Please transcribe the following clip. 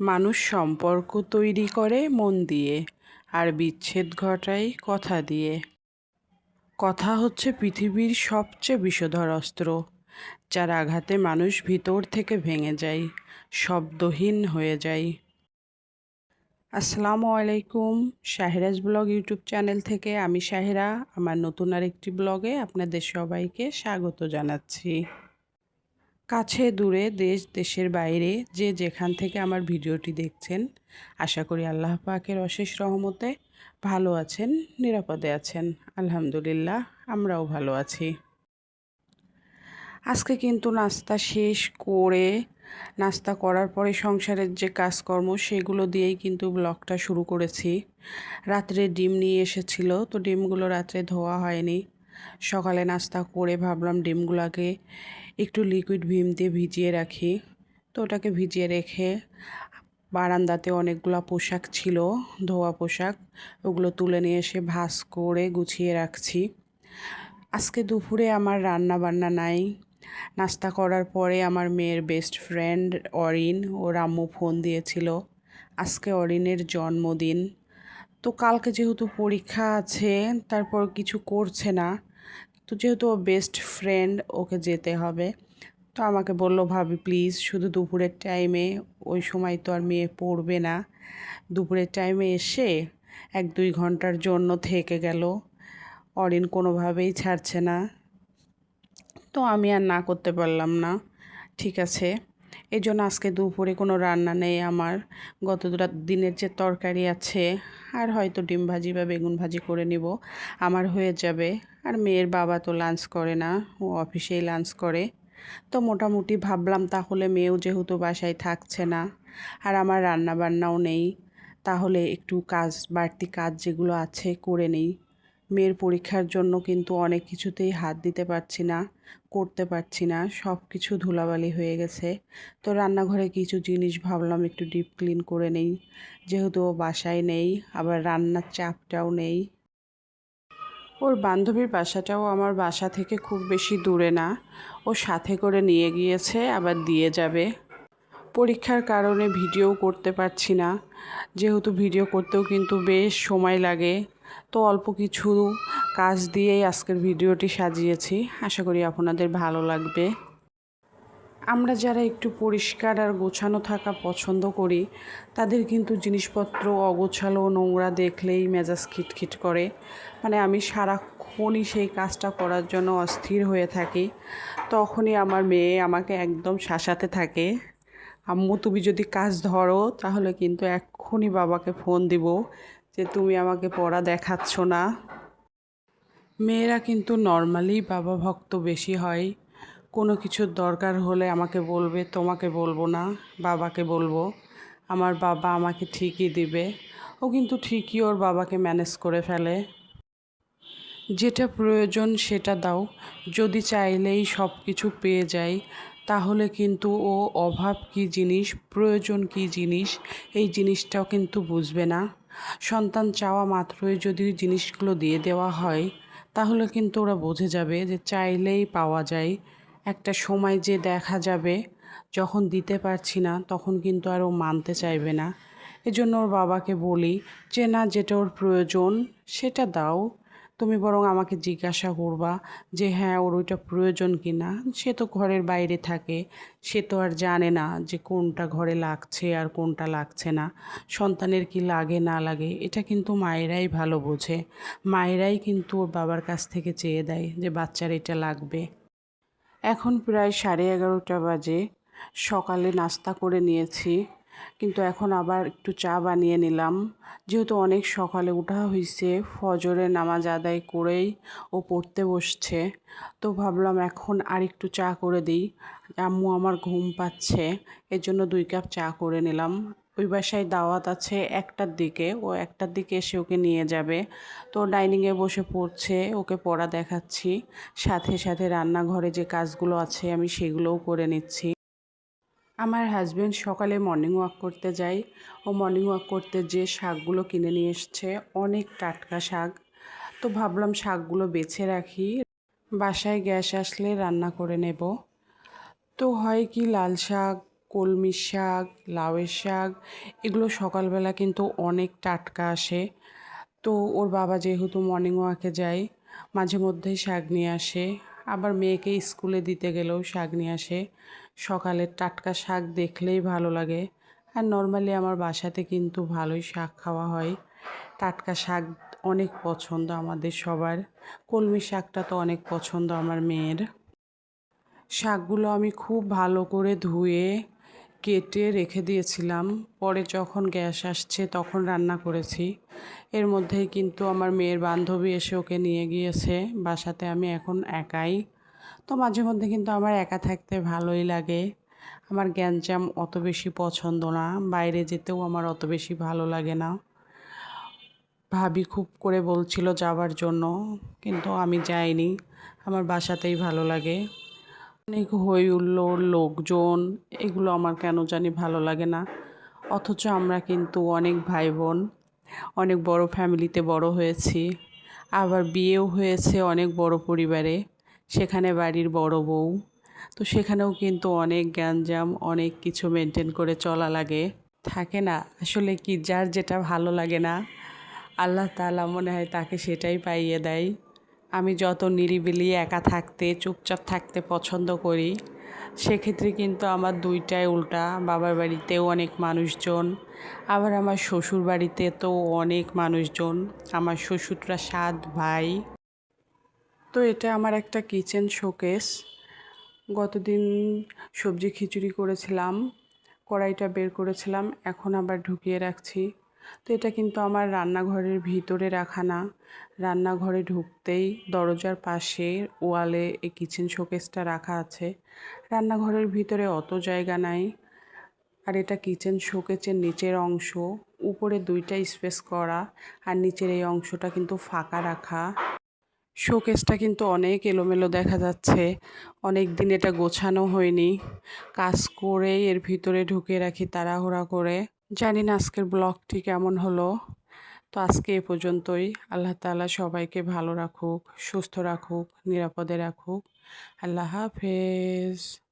মানুষ সম্পর্ক তৈরি করে মন দিয়ে আর বিচ্ছেদ ঘটায় কথা দিয়ে। কথা হচ্ছে পৃথিবীর সবচেয়ে বিষধর অস্ত্র, যার আঘাতে মানুষ ভিতর থেকে ভেঙে যায়, শব্দহীন হয়ে যায়। আসসালামু আলাইকুম, শাহেরাজ ব্লগ ইউটিউব চ্যানেল থেকে আমি শাহেরা। আমার নতুন আরেকটি ব্লগে আপনাদের সবাইকে স্বাগত জানাচ্ছি। কাছে, দূরে, দেশ, দেশের বাইরে যে যেখান থেকে আমার ভিডিওটি দেখছেন, আশা করি আল্লাহ পাকের অশেষ রহমতে ভালো আছেন, নিরাপদে আছেন। আলহামদুলিল্লাহ, আমরাও ভালো আছি। আজকে কিন্তু নাস্তা শেষ করে, নাস্তা করার পরে সংসারের যে কাজকর্ম, সেগুলো দিয়েই কিন্তু ব্লগটা শুরু করেছি। রাত্রে ডিম নিয়ে এসেছিল, তো ডিমগুলো রাত্রে ধোয়া হয়নি। সকালে নাস্তা করে ভাবলাম ডিমগুলোকে একটু লিকুইড ভিম দিয়ে ভিজিয়ে রাখি। তো ওটাকে ভিজিয়ে রেখে বারান্দাতে অনেকগুলো পোশাক ছিল, ধোয়া পোশাক, ওগুলো তুলে নিয়ে এসে ভাস করে গুছিয়ে রাখছি। আজকে দুপুরে আমার রান্না বান্না নাই। নাস্তা করার পরে আমার মেয়ের বেস্ট ফ্রেন্ড অরিন, ও রাম্মু ফোন দিয়েছিল। আজকে অরিনের জন্মদিন। তো কালকে যেহেতু পরীক্ষা আছে, তারপর কিছু করছে না তো যেহেতু ও বেস্ট ফ্রেন্ড ওকে যেতে হবে। তো আমাকে বলল, ভাবি প্লিজ শুধু দুপুরের টাইমে ওই সময় তো আর মেয়ে পড়বে না। দুপুরের টাইমে এসে এক দুই ঘণ্টার জন্য থেকে গেল। অরিন কোনোভাবেই ছাড়ছে না। তো আমি আর না করতে পারলাম না। ঠিক আছে। এই জন্য আজকে দুপুরে কোনো রান্না নেই আমার। গত দিনের যে তরকারি আছে, আর হয়তো ডিম ভাজি বা বেগুন ভাজি করে নিব, আমার হয়ে যাবে। আর মেয়ের বাবা তো লাঞ্চ করে না, ও অফিসেই লাঞ্চ করে। তো মোটামুটি ভাবলাম তাহলে মেয়েও যেহেতু বাসায় থাকছে না, আর আমার রান্না বান্নাও নেই, তাহলে একটু কাজ, বাড়তি কাজ যেগুলো আছে করে নেই। মেয়ের পরীক্ষার জন্য কিন্তু অনেক কিছুতেই হাত দিতে পারছি না, করতে পারছি না সব কিছু ধুলাবালি হয়ে গেছে। তো রান্নাঘরে কিছু জিনিস ভাবলাম একটু ডিপ ক্লিন করে নেই। যেহেতু ও বাসায় নেই, আবার রান্নার চাপটাও নেই। ওর বান্ধবীর বাসাটাও আমার বাসা থেকে খুব বেশি দূরে না। ও সাথে করে নিয়ে গিয়েছে, আবার দিয়ে যাবে। পরীক্ষার কারণে ভিডিও করতে পারছি না। যেহেতু ভিডিও করতেও কিন্তু বেশ সময় লাগে। তো অল্প কিছু কাজ দিয়েই আজকের ভিডিওটি সাজিয়েছি। আশা করি আপনাদের ভালো লাগবে। আমরা যারা একটু পরিষ্কার আর গোছানো থাকা পছন্দ করি, তাদের কিন্তু জিনিসপত্র অগোছালো নোংরা দেখলেই মেজাজ খিটখিট করে। মানে আমি সারাক্ষণই সেই কাজটা করার জন্য অস্থির হয়ে থাকি। তখনই আমার মেয়ে আমাকে একদম শাসাতে থাকে। আম্মু, তুমি যদি কাজ ধরো, তাহলে কিন্তু এক্ষুনি বাবাকে ফোন দিব। যে তুমি আমাকে পড়া দেখাচ্ছ না। মেয়েরা কিন্তু নর্মালি বাবা ভক্ত বেশি হয়। কোনো কিছুর দরকার হলে আমাকে বলবে, তোমাকে বলব না, বাবাকে বলব। আমার বাবা আমাকে ঠিকই দিবে। ও কিন্তু ঠিকই ওর বাবাকে ম্যানেজ করে ফেলে। যেটা প্রয়োজন সেটা দাও। যদি চাইলেই সব কিছু পেয়ে যায়, তাহলে কিন্তু ও অভাব কী জিনিস, প্রয়োজন কী জিনিস, এই জিনিসটাও কিন্তু বুঝবে না। সন্তান চাওয়া মাত্রই যদি জিনিসগুলো দিয়ে দেওয়া হয়, তাহলে কিন্তু ওরা বুঝে যাবে যে চাইলেই পাওয়া যায়। একটা সময় যে দেখা যাবে, যখন দিতে পারছি না, তখন কিন্তু আর ও মানতে চাইবে না। এজন্য ওর বাবাকে বলি যে না যেটা ওর প্রয়োজন, সেটা দাও। তুমি বরং আমাকে জিজ্ঞাসা করবা যে হ্যাঁ ওর ওইটা প্রয়োজন কি না সে তো ঘরের বাইরে থাকে। সে তো আর জানে না যে কোনটা ঘরে লাগছে আর কোনটা লাগছে না। সন্তানের কি লাগে, না লাগে, এটা কিন্তু মায়েরাই ভালো বোঝে। মায়েরাই কিন্তু ওর বাবার কাছ থেকে চেয়ে দেয় যে, বাচ্চার এটা লাগবে। এখন প্রায় সাড়ে এগারোটা বাজে। সকালে নাস্তা করে নিয়েছি। কিন্তু এখন আবার একটু চা বানিয়ে নিলাম। যেহেতু অনেক সকালে উঠা হয়েছে ফজরে নামাজ আদায় করেই ও পড়তে বসছে। তো ভাবলাম এখন আর একটু চা করে দিই। আম্মু আমার ঘুম পাচ্ছে এর জন্য দুই কাপ চা করে নিলাম। ওই বাসায় দাওয়াত আছে একটার দিকে, ও একটার দিকে এসে ওকে নিয়ে যাবে। তো ডাইনিংয়ে বসে পড়ছে, ওকে পড়া দেখাচ্ছি। সাথে সাথে রান্নাঘরে যে কাজগুলো আছে, আমি সেগুলোও করে নিচ্ছি। আমার হাজব্যান্ড সকালে মর্নিং ওয়াক করতে যায়। ও মর্নিং ওয়াক করতে যে শাকগুলো কিনে নিয়ে এসছে। অনেক টাটকা শাক। তো ভাবলাম শাকগুলো বেছে রাখি। বাসায় গ্যাস আসলে রান্না করে নেব। তো হয় কি লাল শাক, কলমি শাক, লাউয়ের শাক, এগুলো সকালবেলা কিন্তু অনেক টাটকা আসে। তো ওর বাবা যেহেতু মর্নিং ওয়াকে যায়, মাঝে মধ্যেই শাক নিয়ে আসে। আবার মেয়েকে স্কুলে দিতে গেলেও শাক নিয়ে আসে। সকালের টাটকা শাক দেখলেই ভালো লাগে। আর নর্মালি আমার বাসাতে কিন্তু ভালোই শাক খাওয়া হয়। টাটকা শাক অনেক পছন্দ আমাদের সবার। কলমি শাকটা তো অনেক পছন্দ আমার মেয়ের। শাকগুলো আমি খুব ভালো করে ধুয়ে কেটে রেখে দিয়েছিলাম। পরে যখন গ্যাস আসছে তখন রান্না করেছি। এর মধ্যেই কিন্তু আমার মেয়ের বান্ধবী এসে ওকে নিয়ে গিয়েছে। বাসাতে আমি এখন একাই। তো মাঝে মধ্যে কিন্তু আমার একা থাকতে ভালোই লাগে। আমার গ্যাঞ্জাম অত বেশি পছন্দ না। বাইরে যেতেও আমার অত বেশি ভালো লাগে না। ভাবি খুব করে বলছিল যাওয়ার জন্য। কিন্তু আমি যাইনি। আমার বাসাতেই ভালো লাগে। অনেক হই হুল্লোড় লোকজন, এগুলো আমার কেন জানি ভালো লাগে না। অথচ আমরা কিন্তু অনেক ভাই বোন অনেক বড় ফ্যামিলিতে বড় হয়েছি। আবার বিয়েও হয়েছে অনেক বড় পরিবারে, সেখানে বাড়ির বড় বউ। তো সেখানেও কিন্তু অনেক গ্যাঞ্জাম, অনেক কিছু মেনটেন করে চলা লাগে। থাকে না, আসলে কি যার যেটা ভালো লাগে না, আল্লাহ তাআলা মনে হয় তাকে সেটাই পাইয়ে দেয়। আমি যত নিরিবিলি একা থাকতে, চুপচাপ থাকতে পছন্দ করি, সেক্ষেত্রে কিন্তু আমার দুইটাই উল্টা। বাবার বাড়িতেও অনেক মানুষজন, আবার আমার শ্বশুর বাড়িতে তো অনেক মানুষজন। আমার শ্বশুররা সাত ভাই। তো এটা আমার একটা কিচেন শোকেস গতদিন সবজি খিচুড়ি করেছিলাম, কড়াইটা বের করেছিলাম, এখন আবার ঢুকিয়ে রাখছি। তো এটা কিন্তু আমার রান্নাঘরের ভিতরে রাখা না। রান্নাঘরে ঢুকতেই দরজার পাশে ওয়ালে এই কিচেন শোকেসটা রাখা আছে। রান্নাঘরের ভিতরে অত জায়গা নাই। আর এটা কিচেন শোকেসের নিচের অংশ। উপরে দুইটা স্পেস করা। আর নিচের এই অংশটা কিন্তু ফাঁকা রাখা। শোকেসটা কিন্তু অনেক এলোমেলো দেখা যাচ্ছে। অনেক দিন এটা গোছানো হয়নি। কাজ করে এর ভিতরে ঢুকে রাখি তাড়াহুড়া করে। জানি না আজকের ব্লগটি কেমন হলো। তো আজকে এ পর্যন্তই। আল্লাহ তালা সবাইকে ভালো রাখুক, সুস্থ রাখুক, নিরাপদে রাখুক। আল্লাহ হাফেজ।